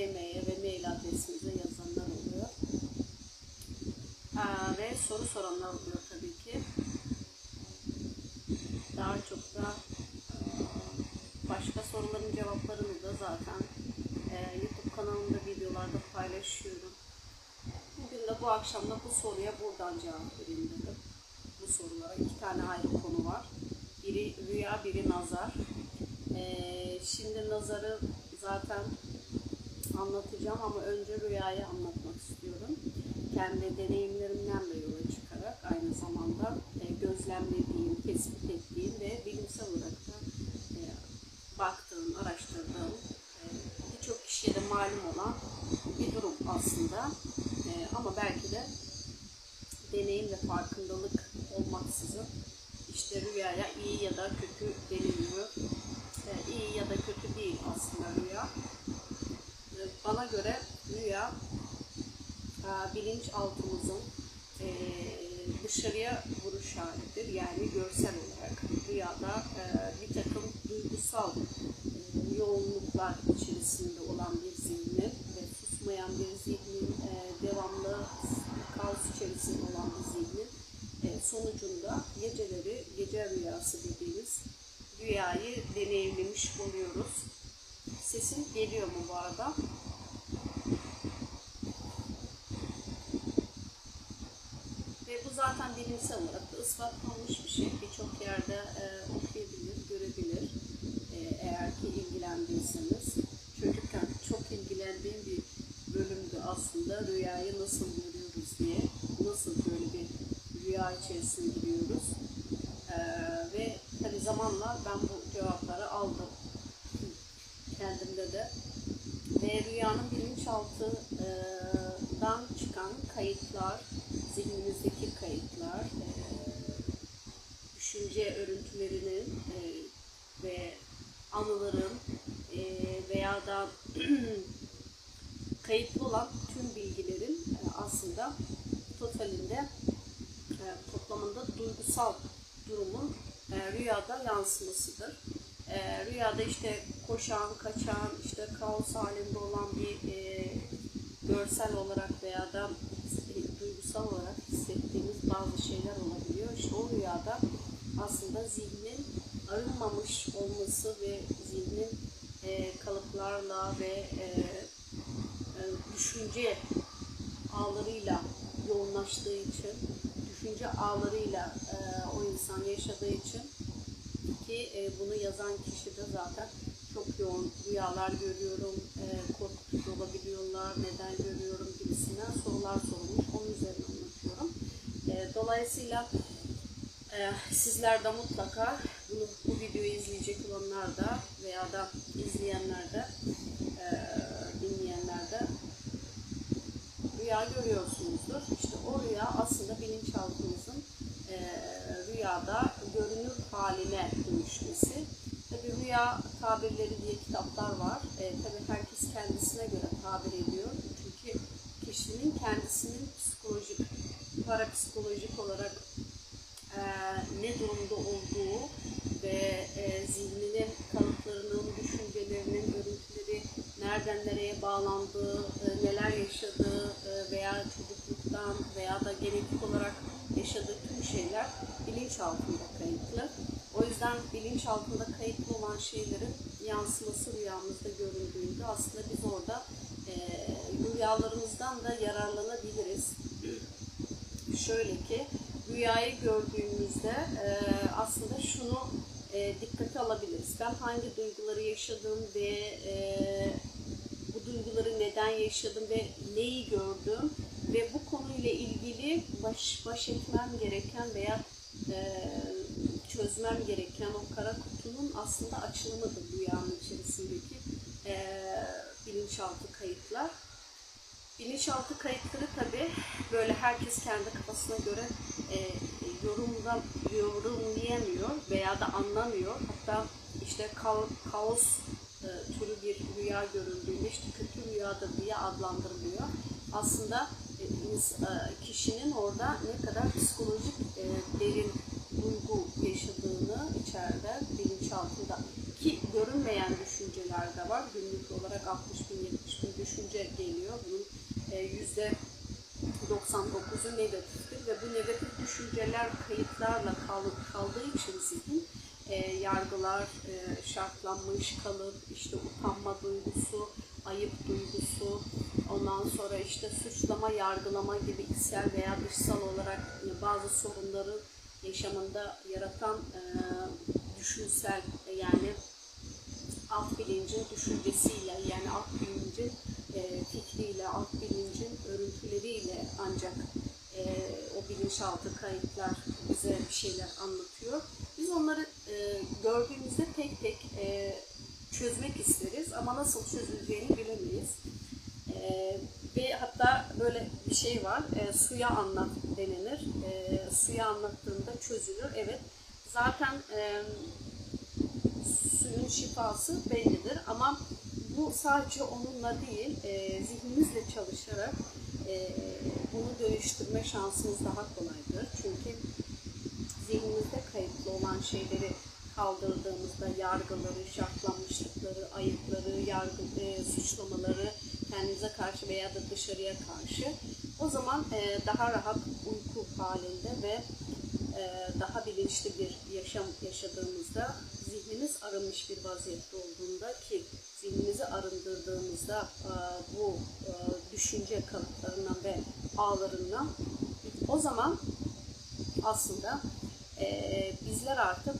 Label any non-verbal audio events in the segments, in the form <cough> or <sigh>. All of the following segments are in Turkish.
DM'ye ve mail adresimize yazanlar oluyor. Aa, ve soru soranlar oluyor tabii ki. Daha çok da aa, başka soruların cevaplarını da zaten e, YouTube kanalımda videolarda paylaşıyorum. Bugün de bu akşam da bu soruya buradan cevap vereyim dedim. Bu sorulara iki tane ayrı konu var. Biri rüya, biri nazar. Ee, şimdi nazarı zaten anlatacağım ama önce rüyayı anlatmak istiyorum. Kendi deneyimlerimden de yola çıkarak aynı zamanda e, gözlemlediğim, tespit ettiğim ve bilimsel olarak da e, baktığım, araştırdığım, e, birçok kişiye de malum olan bir durum aslında. E, ama belki de deneyim ve farkındalık olmaksızın işte rüyaya iyi ya da kötü deniliyor. E, iyi ya da kötü değil aslında rüya. E, bana göre rüya e, bilinçaltımızın e, dışarıya vuruş halidir. Yani görsel olarak rüyada e, bir takım duygusal e, yoğunluklar içerisinde olan bir zihnin ve susmayan bir zihnin, e, devamlı kaos içerisinde olan bir zihnin e, sonucunda geceleri gece rüyası dediğimiz rüyayı deneyimlemiş oluyoruz. Sesim geliyor mu bu arada? Ve bu zaten bilimsel olarak da ispatlanmış bir şey. Birçok yerde e, okuyabilir, görebilir. E, eğer ki ilgilendiyseniz. Çocukken çok ilgilendiğim bir bölümdü aslında. Rüyayı nasıl görüyoruz diye. Nasıl böyle bir rüya içerisine giriyoruz. E, ve tabi zamanla ben bu cevapları aldım. Kendimde de. Ve rüyanın bilinçaltından çıkan kayıtlar, zihnimizdeki kayıtlar, e, düşünce örüntülerinin e, ve anıların e, veya da <clears throat> kayıtlı olan aslında totalinde e, toplamında duygusal durumun e, rüyada yansımasıdır. E, rüyada işte koşan, kaçan, işte kaos halinde olan bir e, görsel olarak veya da e, duygusal olarak hissettiğimiz bazı şeyler olabiliyor. İşte o rüyada aslında zihnin arınmamış olması ve zihnin e, kalıplarla ve e, e, düşünce ağlarıyla yoğunlaştığı için, düşünce ağlarıyla e, o insan yaşadığı için ki e, bunu yazan kişi de zaten çok yoğun rüyalar görüyorum, e, korkutucu olabiliyorlar, neden görüyorum gibisinden sorular sorulmuş. Onun üzerine anlatıyorum. E, dolayısıyla e, sizler de mutlaka bunu, bu videoyu izleyecek olanlar da veya da izleyenler de e, dinleyenler de rüya görüyorsunuzdur. İşte o rüya aslında bilinçaltımızın e, rüyada görünür haline dönüşmesi. Tabi rüya tabirleri diye kitaplar var. E, tabi herkes kendisine göre tabir ediyor. Çünkü kişinin kendisinin psikolojik, parapsikolojik olarak e, ne durumda olduğu ve e, zihninin nereden nereye bağlandığı, e, neler yaşadığı e, veya çocukluktan veya da genetik olarak yaşadığı tüm şeyler bilinçaltında kayıtlı. O yüzden bilinçaltında kayıtlı olan şeylerin yansıması rüyamızda göründüğünde aslında biz orada e, rüyalarımızdan da yararlanabiliriz. Şöyle ki rüyayı gördüğümüzde aslında şunu dikkate alabiliriz. Ben hangi duyguları yaşadım ve duyguları neden yaşadım ve neyi gördüm ve bu konuyla ilgili baş, baş etmem gereken veya e, çözmem gereken o kara kutunun aslında açılımıdır rüyanın içerisindeki e, bilinçaltı kayıtlar. Bilinçaltı kayıtları tabi böyle herkes kendi kafasına göre e, yorumda, yorumlayamıyor veya da anlamıyor. Hatta işte ka- kaos e, türü bir rüya görüldüğünde işte kötü rüyadır diye adlandırılıyor. Aslında e, e, kişinin orada ne kadar psikolojik e, derin duygu yaşadığını içeride bilinçaltında Ki görünmeyen düşünceler de var. Günlük olarak 60 bin 70 bin düşünce geliyor. Bunun e, yüzde 99'u negatiftir ve bu negatif düşünceler kayıtlarla kal- kaldığı için zihin e, yargılar, e, şartlanmış kalıp, işte utanma duygusu, ayıp duygusu, ondan sonra işte suçlama, yargılama gibi içsel veya dışsal olarak bazı sorunları yaşamında yaratan e, düşünsel e, yani alt bilincin düşüncesiyle yani alt bilincin e, fikriyle, alt bilincin örüntüleriyle ancak e, o bilinçaltı kayıtlar bize bir şeyler anlatıyor. Biz onları e, gördüğümüzde tek tek e, çözmek isteriz ama nasıl çözüleceğini bilemeyiz. E, ve hatta böyle bir şey var, e, suya anlat denilir. E, suya anlattığında çözülür. Evet, zaten e, suyun şifası bellidir ama bu sadece onunla değil, e, zihnimizle çalışarak e, bunu dönüştürme şansımız daha kolaydır. Çünkü zihnimizde kayıtlı olan şeyleri kaldırdığımızda yargıları, şartlanmışlıkları, ayıpları, yargı, e, suçlamaları kendimize karşı veya da dışarıya karşı o zaman e, daha rahat uyku halinde ve e, daha bilinçli bir yaşam yaşadığımızda zihnimiz arınmış bir vaziyette olduğunda ki zihnimizi arındırdığımızda e, bu e, düşünce kalıplarından ve ağlarından o zaman aslında e, bizler artık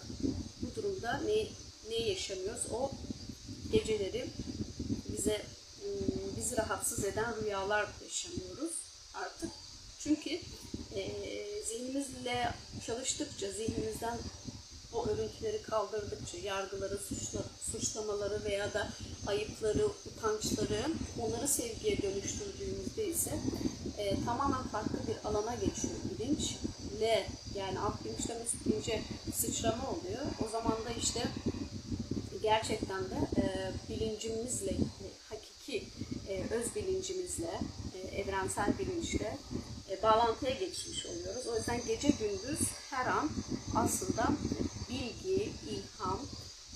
bu durumda ne, ne yaşamıyoruz? O geceleri bize ım, bizi rahatsız eden rüyalar yaşamıyoruz artık. Çünkü e, zihnimizle çalıştıkça, zihnimizden o örüntüleri kaldırdıkça, yargıları, suçla, suçlamaları veya da ayıpları, utançları onları sevgiye dönüştürdüğümüzde ise e, tamamen farklı bir alana geçiyor bilinç. L yani alt bilinçten üst bilince sıçrama oluyor. O zaman da işte gerçekten de e, bilincimizle, hakiki e, öz bilincimizle, e, evrensel bilinçle e, bağlantıya geçmiş oluyoruz. O yüzden gece gündüz her an aslında bilgi, ilham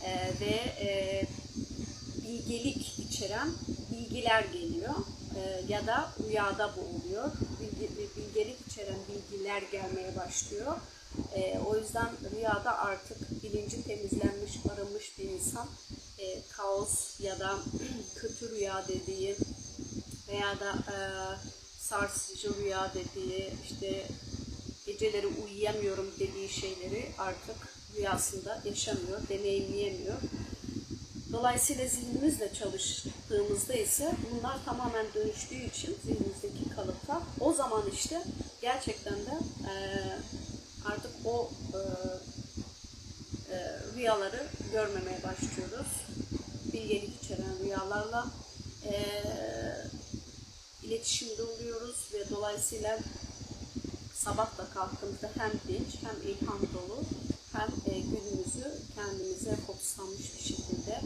e, ve e, bilgelik içeren bilgiler geliyor ya da rüyada bu oluyor. Bilgi, bilgelik içeren bilgiler gelmeye başlıyor. E, o yüzden rüyada artık bilinci temizlenmiş, arınmış bir insan e, kaos ya da <clears throat> kötü rüya dediği veya da e, sarsıcı rüya dediği işte geceleri uyuyamıyorum dediği şeyleri artık rüyasında yaşamıyor, deneyimleyemiyor. Dolayısıyla zihnimizle çalıştığımızda ise bunlar tamamen dönüştüğü için zihnimizdeki kalıplar o zaman işte gerçekten de e, artık o e, e, rüyaları görmemeye başlıyoruz. Bilgelik içeren rüyalarla e, iletişimde oluyoruz ve dolayısıyla sabah da kalktığımızda hem dinç hem ilham dolu hem e, günümüzü kendimize fokuslanmış bir şekilde,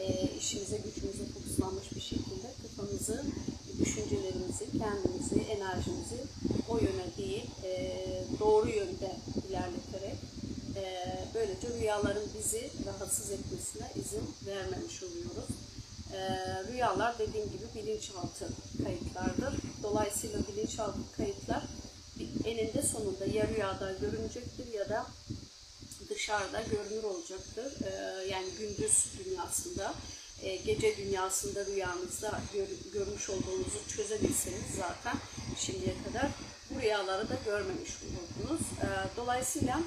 e, işimize gücümüze fokuslanmış bir şekilde kafamızı, düşüncelerimizi, kendimizi, enerjimizi o yöne değil, e, doğru yönde ilerleterek böylece rüyaların bizi rahatsız etmesine izin vermemiş oluyoruz. Rüyalar dediğim gibi bilinçaltı kayıtlardır. Dolayısıyla bilinçaltı kayıtlar eninde sonunda ya rüyada görünecektir ya da dışarıda görünür olacaktır. Ee, yani gündüz dünyasında, e, gece dünyasında rüyanızda gör- görmüş olduğunuzu çözebilseniz zaten şimdiye kadar bu rüyaları da görmemiş olurdunuz. Ee, dolayısıyla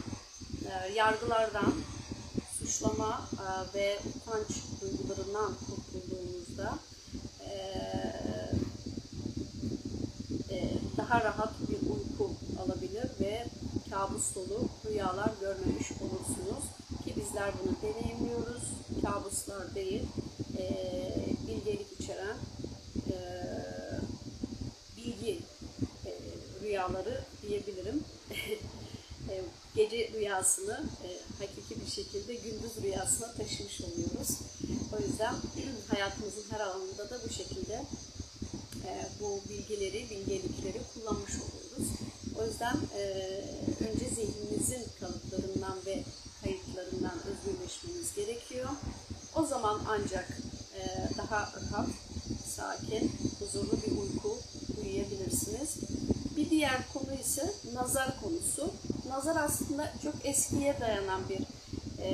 e, yargılardan, suçlama e, ve utanç duygularından kurtulduğunuzda e, daha rahat bir uyku alabilir ve kabus dolu rüyalar görmemiş olursunuz. Ki bizler bunu deneyimliyoruz. Kabuslar değil, e, bilgelik içeren e, bilgi e, rüyaları diyebilirim. <laughs> E, Gece rüyasını e, hakiki bir şekilde gündüz rüyasına taşımış oluyoruz. O yüzden <clears throat> hayatımızın her alanında da bu şekilde e, bu bilgileri, bilgelikleri kullanmış oluyoruz. O yüzden e, önce zihnimizin kalıplarından ve kayıtlarından özgürleşmemiz gerekiyor. O zaman ancak e, daha rahat, sakin, huzurlu bir uyku uyuyabilirsiniz. Bir diğer konu ise nazar konusu. Nazar aslında çok eskiye dayanan bir e,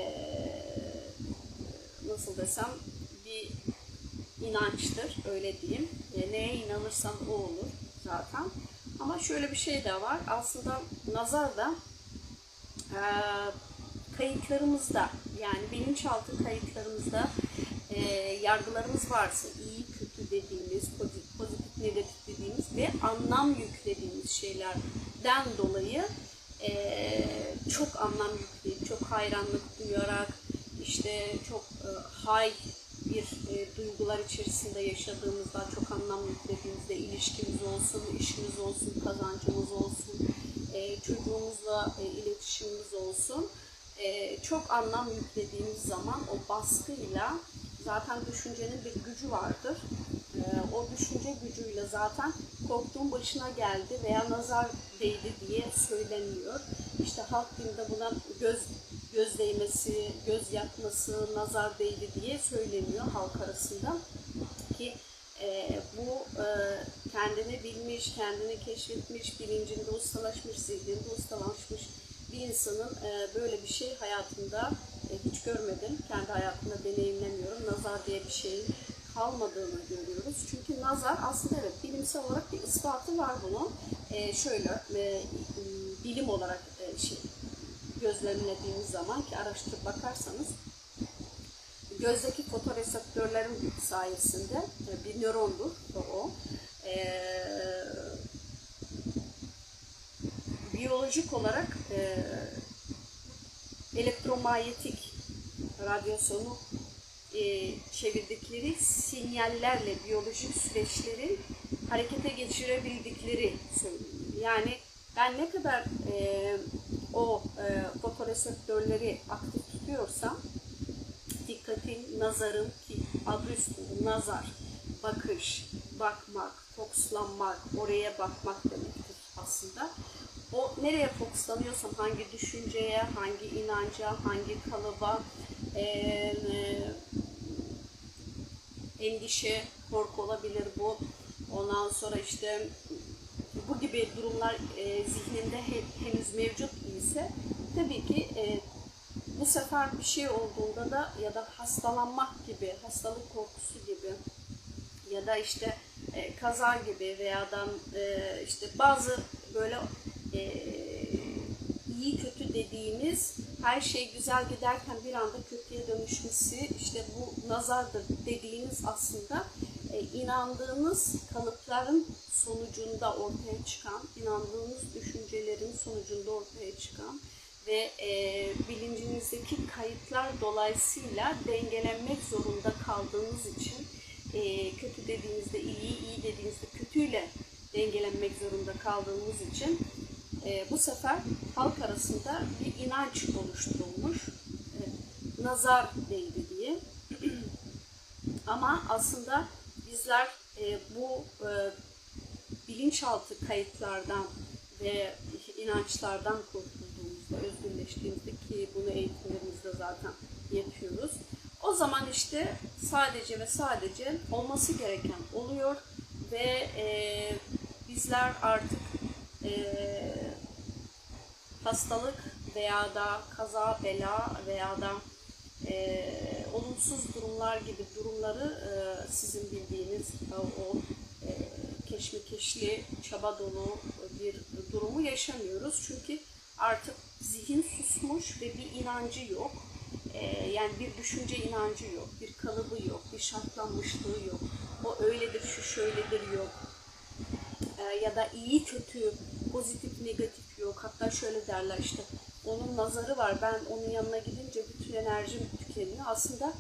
nasıl desem bir inançtır öyle diyeyim. E, neye inanırsan o olur zaten. Ama şöyle bir şey de var. Aslında nazar da e, kayıtlarımızda yani bilinçaltı kayıtlarımızda e, yargılarımız varsa iyi kötü dediğimiz pozitif, pozitif negatif dediğimiz ve anlam yüklediğimiz şeylerden dolayı e, çok anlam yükleyip çok hayranlık duyarak işte çok e, bir duygular içerisinde yaşadığımızda çok anlam yüklediğimizde ilişkimiz olsun, işimiz olsun, kazancımız olsun, e, çocuğumuzla e, iletişimimiz olsun. E, çok anlam yüklediğimiz zaman o baskıyla zaten düşüncenin bir gücü vardır. E, o düşünce gücüyle zaten korktuğun başına geldi veya nazar değdi diye söyleniyor. İşte halk dilinde buna göz göz değmesi, göz yakması, nazar değdi diye söyleniyor halk arasında ki e, bu e, kendini bilmiş, kendini keşfetmiş, bilincinde ustalaşmış, zihninde ustalaşmış bir insanın e, böyle bir şey hayatında e, hiç görmedim. Kendi hayatımda deneyimlemiyorum. Nazar diye bir şeyin kalmadığını görüyoruz. Çünkü nazar aslında evet bilimsel olarak bir ispatı var bunun. E, şöyle e, bilim olarak gözlemlediğimiz zaman ki araştırıp bakarsanız gözdeki fotoreseptörlerin sayesinde e, bir nörondur o. E, biyolojik olarak e, elektromanyetik radyasyonu e, çevirdikleri sinyallerle biyolojik süreçleri harekete geçirebildikleri söyleniyor. Yani ben ne kadar e, o e, fotoreseptörleri aktif tutuyorsam dikkatin, nazarın ki adı üstünde nazar, bakış, bakmak, fokuslanmak, oraya bakmak demektir aslında. O nereye fokuslanıyorsam, hangi düşünceye, hangi inanca, hangi kalıba, e, e, endişe, korku olabilir bu. Ondan sonra işte bu gibi durumlar e, zihninde he, henüz mevcut ise tabii ki e, bu sefer bir şey olduğunda da ya da hastalanmak gibi, hastalık korkusu gibi ya da işte e, kaza gibi veya da e, işte bazı böyle e, iyi kötü dediğimiz her şey güzel giderken bir anda kötüye dönüşmesi işte bu nazardır dediğimiz aslında e, inandığınız kalıpların sonucunda ortaya çıkan, inandığınız düşüncelerin sonucunda ortaya çıkan ve e, bilincinizdeki kayıtlar dolayısıyla dengelenmek zorunda kaldığınız için e, kötü dediğinizde iyi, iyi dediğinizde kötüyle dengelenmek zorunda kaldığımız için e, bu sefer halk arasında bir inanç oluşturulmuş. E, nazar değdi diye. <clears throat> Ama aslında bizler e, bu e, bilinçaltı kayıtlardan ve inançlardan kurtulduğumuzda, özgürleştiğimizde ki bunu eğitimlerimizde zaten yapıyoruz. O zaman işte sadece ve sadece olması gereken oluyor ve e, bizler artık e, hastalık veya da kaza, bela veya da e, olumsuz durumlar gibi durumları e, sizin bildiğiniz o e, keşmekeşli, çaba dolu bir durumu yaşamıyoruz. Çünkü artık zihin susmuş ve bir inancı yok. E, yani bir düşünce inancı yok, bir kalıbı yok, bir şartlanmışlığı yok. O öyledir, şu şöyledir yok. E, ya da iyi kötü, pozitif negatif yok. Hatta şöyle derler işte onun nazarı var. Ben onun yanına gidince bütün enerjim tükeniyor. Aslında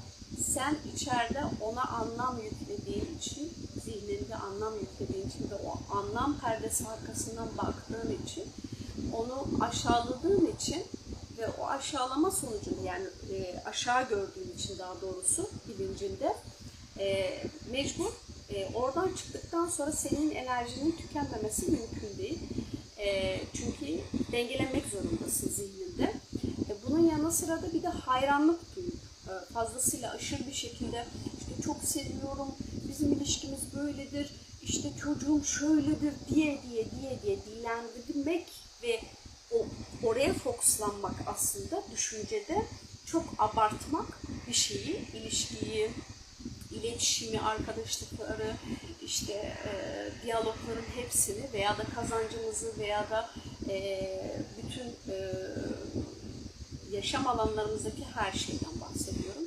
sen içeride ona anlam yüklediğin için, zihninde anlam yüklediğin için ve o anlam perdesi arkasından baktığın için, onu aşağıladığın için ve o aşağılama sonucunda yani e, aşağı gördüğün için daha doğrusu bilincinde e, mecbur e, oradan çıktıktan sonra senin enerjinin tükenmemesi mümkün değil. E, çünkü dengelemek zorundasın zihninde. E, bunun yanı sıra da bir de hayranlık duyup e, fazlasıyla aşırı bir şekilde işte çok seviyorum, bizim ilişkimiz böyledir, işte çocuğum şöyledir diye diye diye diye dillendirmek ve o oraya fokuslanmak aslında düşüncede çok abartmak bir şeyi, ilişkiyi, iletişimi, arkadaşlıkları, işte e, diyalogların hepsini veya da kazancımızı veya da e, bütün e, yaşam alanlarımızdaki her şeyden bahsediyorum.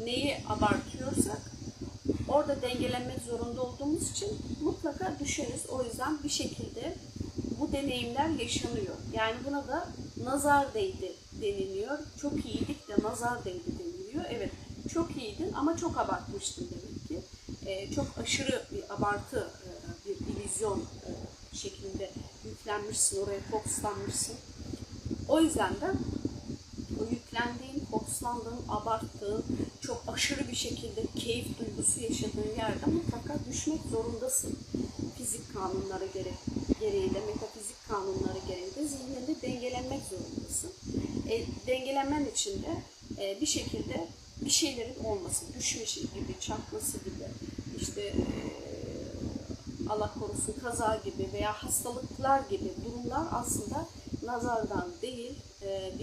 Neyi abartıyorsak orada dengelenmek zorunda olduğumuz için mutlaka düşeriz. O yüzden bir şekilde bu deneyimler yaşanıyor. Yani buna da nazar değdi deniliyor. Çok iyiydik de nazar değdi deniliyor. Evet çok iyiydin ama çok abartmıştın demek ki. Ee, çok aşırı bir abartı, e, bir illüzyon e, şeklinde yüklenmişsin, oraya fokuslanmışsın. O yüzden de o yüklendiğin, fokuslandığın, abarttığın, çok aşırı bir şekilde keyif duygusu yaşadığın yerde mutlaka düşmek zorundasın. Fizik kanunları gere gereği de, metafizik kanunları gereği de zihninde dengelenmek zorundasın. E, dengelenmen için de e, bir şekilde bir şeylerin olması, düşmesi gibi, çarpması gibi, işte e, Allah korusun kaza gibi veya hastalıklar gibi durumlar aslında nazardan değil,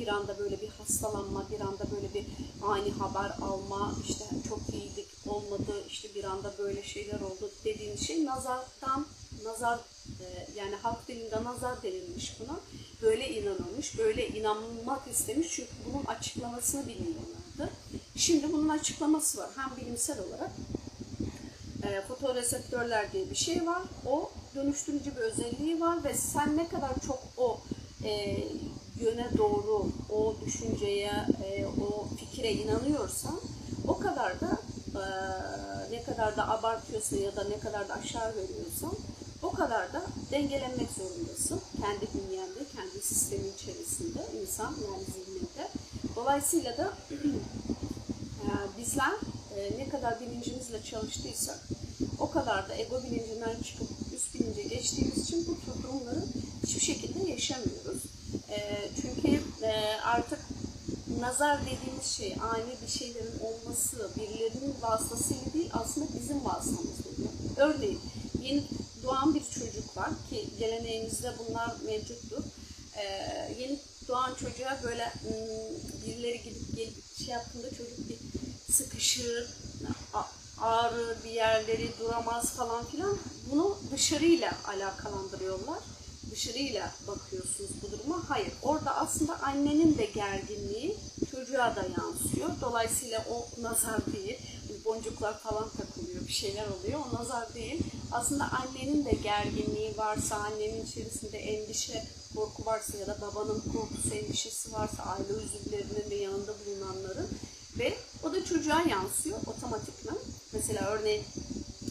bir anda böyle bir hastalanma, bir anda böyle bir ani haber alma, işte çok iyiydik olmadı, işte bir anda böyle şeyler oldu dediğin şey nazardan, nazar e, yani halk dilinde nazar denilmiş buna. Böyle inanılmış, böyle inanmak istemiş çünkü bunun açıklamasını bilmiyorlardı. Şimdi bunun açıklaması var. Hem bilimsel olarak e, fotoreseptörler diye bir şey var. O dönüştürücü bir özelliği var ve sen ne kadar çok o e, yöne doğru, o düşünceye, e, o fikre inanıyorsan o kadar da e, ne kadar da abartıyorsan ya da ne kadar da aşağı veriyorsan o kadar da dengelenmek zorundasın. Kendi bünyende, kendi sistemin içerisinde, insan yani zihninde. Dolayısıyla da e, bizler e, ne kadar bilincimizle çalıştıysak o kadar da ego bilincinden çıkıp üst bilince geçtiğimiz için bu tür durumları hiçbir şekilde yaşamıyoruz. E, nazar dediğimiz şey ani bir şeylerin olması birilerinin vasıtasıyla değil aslında bizim vasıtamız oluyor. Örneğin yeni doğan bir çocuk var ki geleneğimizde bunlar mevcuttur. E, yeni doğan çocuğa böyle hmm, birileri gidip gelip şey yaptığında çocuk bir sıkışır, a- ağrır bir yerleri duramaz falan filan. Bunu dışarıyla alakalandırıyorlar. Dışarıyla bakıyorsunuz bu duruma. Hayır. Orada aslında annenin de gerginliği çocuğa da yansıyor. Dolayısıyla o nazar değil. Boncuklar falan takılıyor, bir şeyler oluyor. O nazar değil. Aslında annenin de gerginliği varsa, annenin içerisinde endişe, korku varsa ya da babanın korkusu, endişesi varsa, aile üzümlerinin de yanında bulunanların ve o da çocuğa yansıyor otomatikman. Mesela örneğin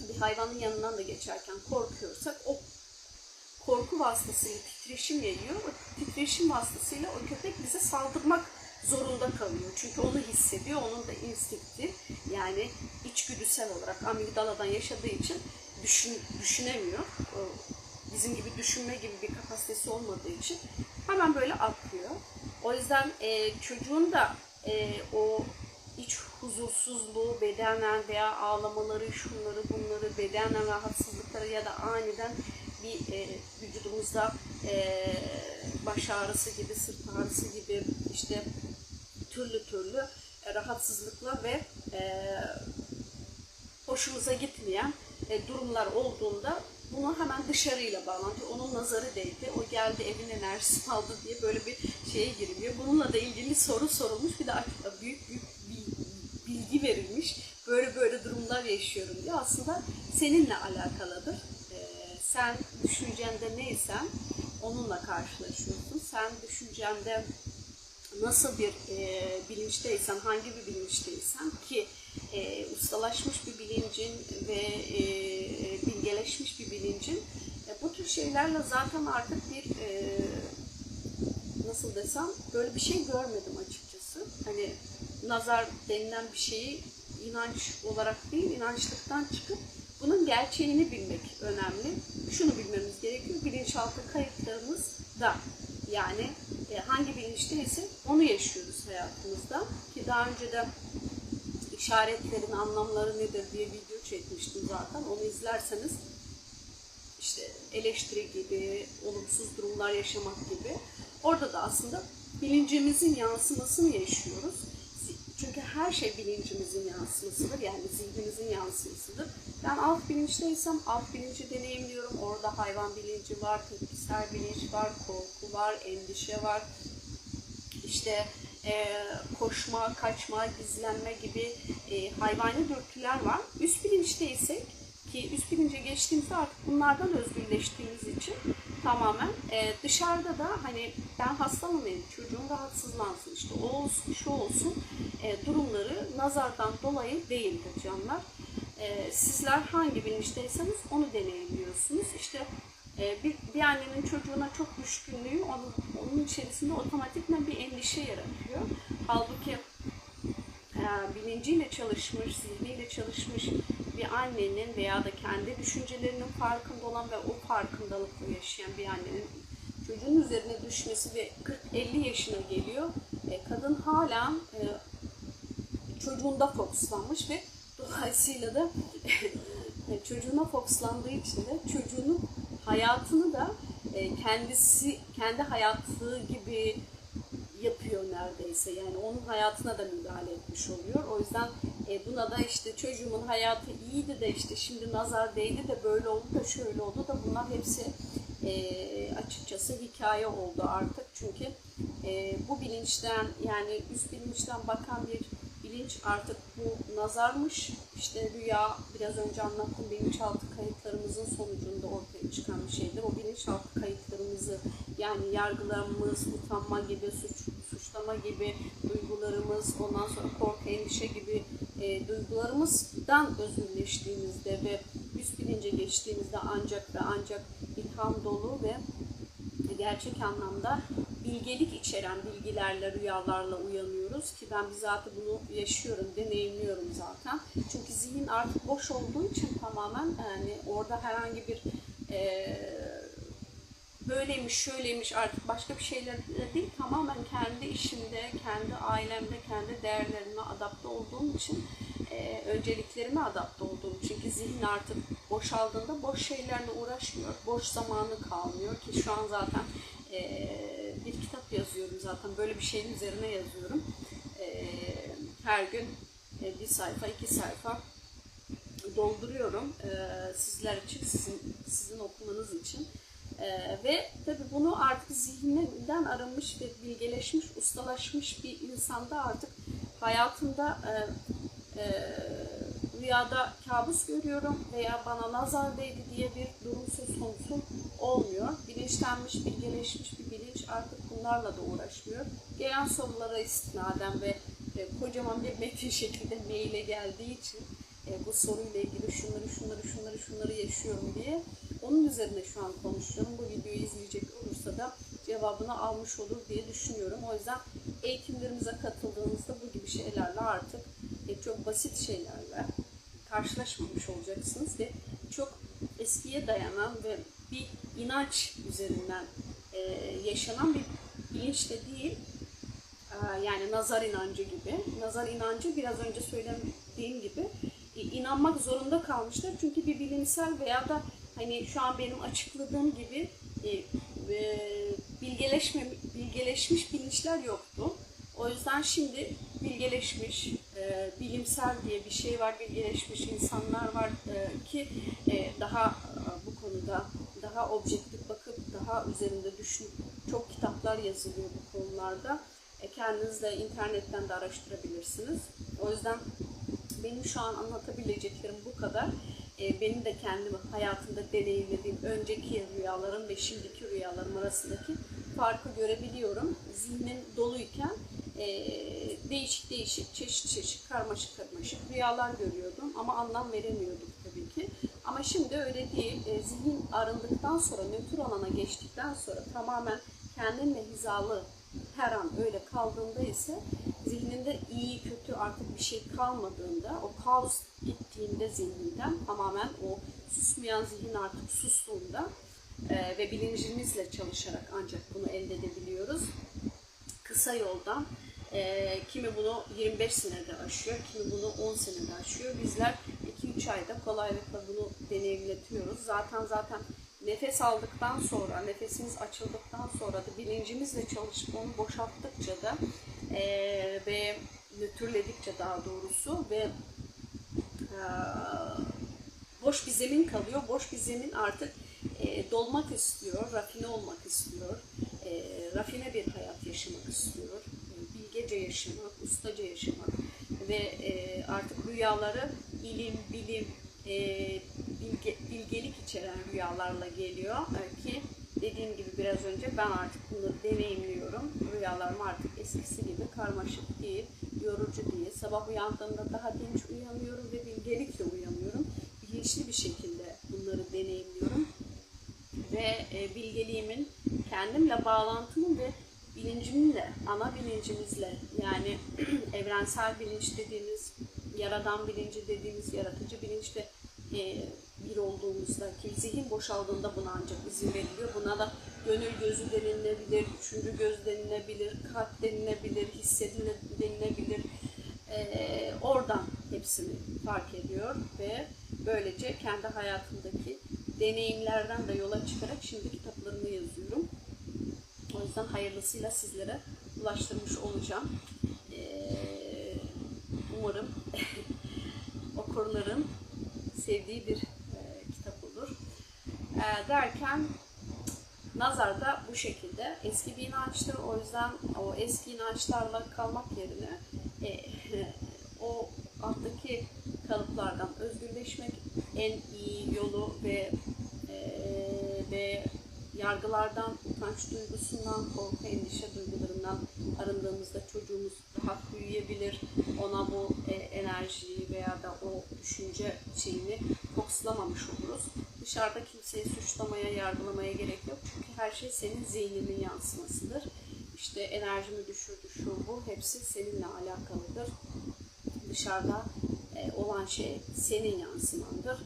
bir hayvanın yanından da geçerken korkuyorsak o korku vasıtasıyla titreşim geliyor. O titreşim vasıtasıyla o köpek bize saldırmak zorunda kalıyor. Çünkü onu hissediyor. Onun da instinkti yani içgüdüsel olarak amigdaladan yaşadığı için düşün, düşünemiyor. Bizim gibi düşünme gibi bir kapasitesi olmadığı için hemen böyle atlıyor. O yüzden e, çocuğun da e, o iç huzursuzluğu bedenen veya ağlamaları, şunları bunları, bedenen rahatsızlıkları ya da aniden bir e, vücudumuzda e, baş ağrısı gibi, sırt ağrısı gibi işte türlü türlü e, rahatsızlıklar ve e, hoşumuza gitmeyen e, durumlar olduğunda bunu hemen dışarıyla bağlantı. Onun nazarı değdi. O geldi evin enerjisini aldı diye böyle bir şeye giriliyor. Bununla da ilgili soru sorulmuş. Bir de büyük büyük bir bilgi verilmiş. Böyle böyle durumlar yaşıyorum diye. Aslında seninle alakalıdır. Sen düşüncende neysen onunla karşılaşıyorsun. Sen düşüncende nasıl bir e, bilinçteysen, hangi bir bilinçteysen ki e, ustalaşmış bir bilincin ve e, bilgeleşmiş bir bilincin e, bu tür şeylerle zaten artık bir e, nasıl desem böyle bir şey görmedim açıkçası. Hani nazar denilen bir şeyi inanç olarak değil, inançlıktan çıkıp bunun gerçeğini bilmek önemli. Şunu bilmemiz gerekiyor, bilinçaltı kayıtlarımız da yani e, hangi bilinçteyse onu yaşıyoruz hayatımızda. Ki daha önce de işaretlerin anlamları nedir diye video çekmiştim zaten. Onu izlerseniz işte eleştiri gibi, olumsuz durumlar yaşamak gibi. Orada da aslında bilincimizin yansımasını yaşıyoruz. Çünkü her şey bilincimizin yansımasıdır. Yani zihnimizin yansımasıdır. Ben alt bilinçteysem alt bilinci deneyimliyorum. Orada hayvan bilinci var, tepkisel bilinç var, korku var, endişe var. İşte e, koşma, kaçma, gizlenme gibi e, hayvani dürtüler var. Üst bilinçteysek ki üst bilince geçtiğimizde artık bunlardan özgürleştiğimiz için tamamen e, dışarıda da hani ben hastalanayım, çocuğum rahatsızlansın, işte o olsun, şu olsun e, durumları nazardan dolayı değildir canlar. E, sizler hangi bilinçteyseniz onu deneyimliyorsunuz. İşte e, bir, bir annenin çocuğuna çok düşkünlüğü onun, onun içerisinde otomatikman bir endişe yaratıyor. Halbuki e, bilinciyle çalışmış, zihniyle çalışmış bir annenin veya da kendi düşüncelerinin farkında olan ve o farkındalıkla yaşayan bir annenin çocuğun üzerine düşmesi ve 40-50 yaşına geliyor. E, kadın hala e, çocuğunda fokuslanmış ve dolayısıyla da <laughs> çocuğuna fokuslandığı için de çocuğunun hayatını da e, kendisi kendi hayatı gibi yapıyor neredeyse. Yani onun hayatına da müdahale etmiş oluyor. O yüzden e, buna da işte çocuğumun hayatı iyiydi de işte şimdi nazar değdi de böyle oldu da şöyle oldu da bunlar hepsi e, açıkçası hikaye oldu artık. Çünkü bu bilinçten yani üst bilinçten bakan bir bilinç artık bu nazarmış. İşte rüya biraz önce anlattım bilinçaltı kayıtlarımızın sonucunda ortaya çıkan bir şeydir. O bilinçaltı kayıtlarımızı yani yargılarımız, utanma gibi, suç, suçlama gibi duygularımız, ondan sonra korku, endişe gibi e, duygularımızdan özgürleştiğimizde ve üst bilince geçtiğimizde ancak ve ancak ilham dolu ve gerçek anlamda bilgelik içeren bilgilerle, rüyalarla uyanıyoruz ki ben bizatihi bunu yaşıyorum, deneyimliyorum zaten. Çünkü zihin artık boş olduğu için tamamen yani orada herhangi bir e, böyleymiş, şöyleymiş artık başka bir şeyler değil. Tamamen kendi işimde, kendi ailemde, kendi değerlerime adapte olduğum için, e, önceliklerime adapte olduğum için ki zihin artık boşaldığında boş şeylerle uğraşmıyor. Boş zamanı kalmıyor ki şu an zaten e, bir kitap yazıyorum zaten. Böyle bir şeyin üzerine yazıyorum. E, her gün e, bir sayfa, iki sayfa dolduruyorum e, sizler için, sizin sizin okumanız için. Ee, ve tabii bunu artık zihninden arınmış ve bilgeleşmiş, ustalaşmış bir insanda artık hayatında e, e, rüyada kabus görüyorum veya bana nazar değdi diye bir durum söz konusu olmuyor. Bilinçlenmiş, bilgeleşmiş bir bilinç artık bunlarla da uğraşmıyor. Gelen sorulara istinaden ve e, kocaman bir metin şekilde maile geldiği için e, bu soruyla ilgili şunları şunları şunları şunları yaşıyorum diye onun üzerine şu an konuşuyorum. Bu videoyu izleyecek olursa da cevabını almış olur diye düşünüyorum. O yüzden eğitimlerimize katıldığınızda bu gibi şeylerle artık e, çok basit şeylerle karşılaşmamış olacaksınız ve çok eskiye dayanan ve bir inanç üzerinden e, yaşanan bir bilinç de değil. E, yani nazar inancı gibi. Nazar inancı biraz önce söylediğim gibi inanmak zorunda kalmışlar. Çünkü bir bilimsel veya da hani şu an benim açıkladığım gibi e, bilgeleşme bilgeleşmiş bilinçler yoktu. O yüzden şimdi bilgeleşmiş, e, bilimsel diye bir şey var, bilgeleşmiş insanlar var e, ki e, daha bu konuda daha objektif bakıp daha üzerinde düşünüp çok kitaplar yazılıyor bu konularda. Kendiniz de internetten de araştırabilirsiniz. O yüzden benim şu an anlatabileceklerim bu kadar. E, benim de kendim hayatımda deneyimlediğim önceki rüyalarım ve şimdiki rüyalarım arasındaki farkı görebiliyorum. Zihnim doluyken e, değişik değişik, çeşit çeşit, karmaşık karmaşık rüyalar görüyordum ama anlam veremiyordum tabii ki. Ama şimdi öyle değil. E, zihin arındıktan sonra, nötr alana geçtikten sonra tamamen kendinle hizalı her an öyle kaldığında ise zihninde iyi kötü artık bir şey kalmadığında o kaos gittiğinde zihninden tamamen o susmayan zihin artık sustuğunda e, ve bilincimizle çalışarak ancak bunu elde edebiliyoruz. Kısa yoldan Ee, kimi bunu 25 senede aşıyor, kimi bunu 10 senede aşıyor. Bizler 2-3 ayda kolaylıkla bunu deneyimletiyoruz. Zaten zaten nefes aldıktan sonra, nefesimiz açıldıktan sonra da bilincimizle çalışıp onu boşalttıkça da eee, ve nötrledikçe daha doğrusu ve eee, boş bir zemin kalıyor. Boş bir zemin artık eee, dolmak istiyor, rafine olmak istiyor, eee, rafine bir hayat yaşamak istiyor, eee, bilgece yaşamak, ustaca yaşamak ve eee, artık rüyaları ilim, bilim, eee, bilge, bilgelik içeren rüyalarla geliyor. Ki dediğim gibi biraz önce ben artık bunu deneyimliyorum. Rüyalarım artık eskisi gibi karmaşık değil, yorucu değil. Sabah uyandığımda daha dinç uyanıyorum ve bilgelikle uyanıyorum. Bilinçli bir şekilde bunları deneyimliyorum ve e, bilgeliğimin kendimle bağlantımın ve bilincimle, ana bilincimizle yani <clears throat> evrensel bilinç dediğimiz, yaradan bilinci dediğimiz yaratıcı bilinçle e, bir olduğumuzda ki zihin boşaldığında buna ancak izin veriliyor. Buna da gönül gözü denilebilir, üçüncü göz denilebilir, kalp denilebilir, hissedilir denilebilir. E, oradan hepsini fark ediyor ve böylece kendi hayatımdaki deneyimlerden de yola çıkarak şimdi kitaplarımı yazıyorum. O yüzden hayırlısıyla sizlere ulaştırmış olacağım. Ee, umarım <laughs> okurların sevdiği bir e, kitap olur. E, derken nazar da bu şekilde eski bir inançtır. O yüzden o eski inançlarla kalmak yerine e, <laughs> o alttaki kalıplardan özgürleşmek en iyi yolu ve e, ve yargılardan, utanç duygusundan, korku, endişe duygularından arındığımızda çocuğumuz daha büyüyebilir. Ona bu e, enerjiyi veya da o düşünce şeyini kokslamamış oluruz. Dışarıda kimseyi suçlamaya, yargılamaya gerek yok. Çünkü her şey senin zihninin yansımasıdır. İşte enerjimi düşürdü şu bu hepsi seninle alakalıdır. Dışarıda e, olan şey senin yansımandır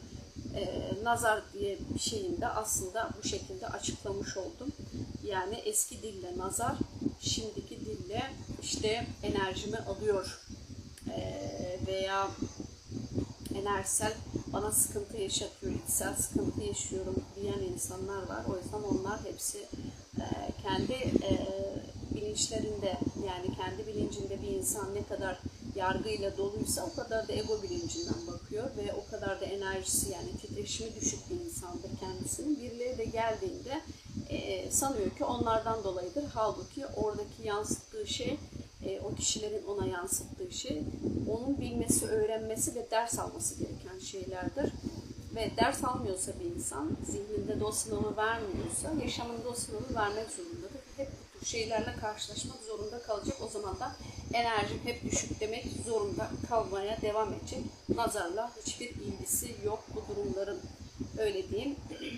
e, nazar diye bir şeyin de aslında bu şekilde açıklamış oldum. Yani eski dille nazar, şimdiki dille işte enerjimi alıyor e, veya enerjisel bana sıkıntı yaşatıyor, içsel sıkıntı yaşıyorum diyen insanlar var. O yüzden onlar hepsi e, kendi e, bilinçlerinde yani kendi bilincinde bir insan ne kadar yargıyla doluysa o kadar da ego bilincinden bakıyor ve o kadar da enerjisi yani titreşimi düşük bir insandır kendisinin. Birileri de geldiğinde e, sanıyor ki onlardan dolayıdır. Halbuki oradaki yansıttığı şey o kişilerin ona yansıttığı şey onun bilmesi, öğrenmesi ve ders alması gereken şeylerdir. Ve ders almıyorsa bir insan, zihninde de o sınavı vermiyorsa, yaşamında o sınavı vermek zorundadır. Hep bu tür şeylerle karşılaşmak zorunda kalacak. O zaman da enerjim hep düşük demek zorunda kalmaya devam edecek. Nazarla hiçbir ilgisi yok bu durumların. Öyle diyeyim. <clears throat>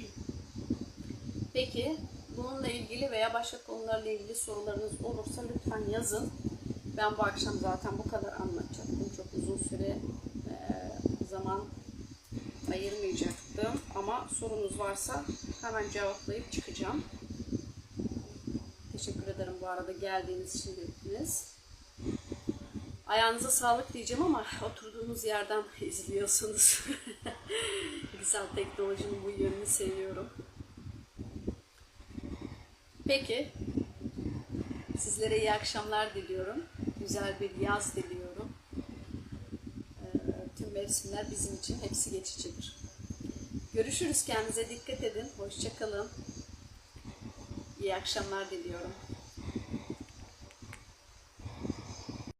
Peki bununla ilgili veya başka konularla ilgili sorularınız olursa lütfen yazın. Ben bu akşam zaten bu kadar anlatacaktım. Çok uzun süre ayırmayacaktım. Ama sorunuz varsa hemen cevaplayıp çıkacağım. Teşekkür ederim bu arada geldiğiniz için hepiniz. Ayağınıza sağlık diyeceğim ama oturduğunuz yerden <laughs> izliyorsunuz. <laughs> Güzel teknolojinin bu yönünü seviyorum. Peki. Sizlere iyi akşamlar diliyorum. Güzel bir yaz diliyorum. Mevsimler bizim için hepsi geçicidir. Görüşürüz. Kendinize dikkat edin. Hoşçakalın. İyi akşamlar diliyorum.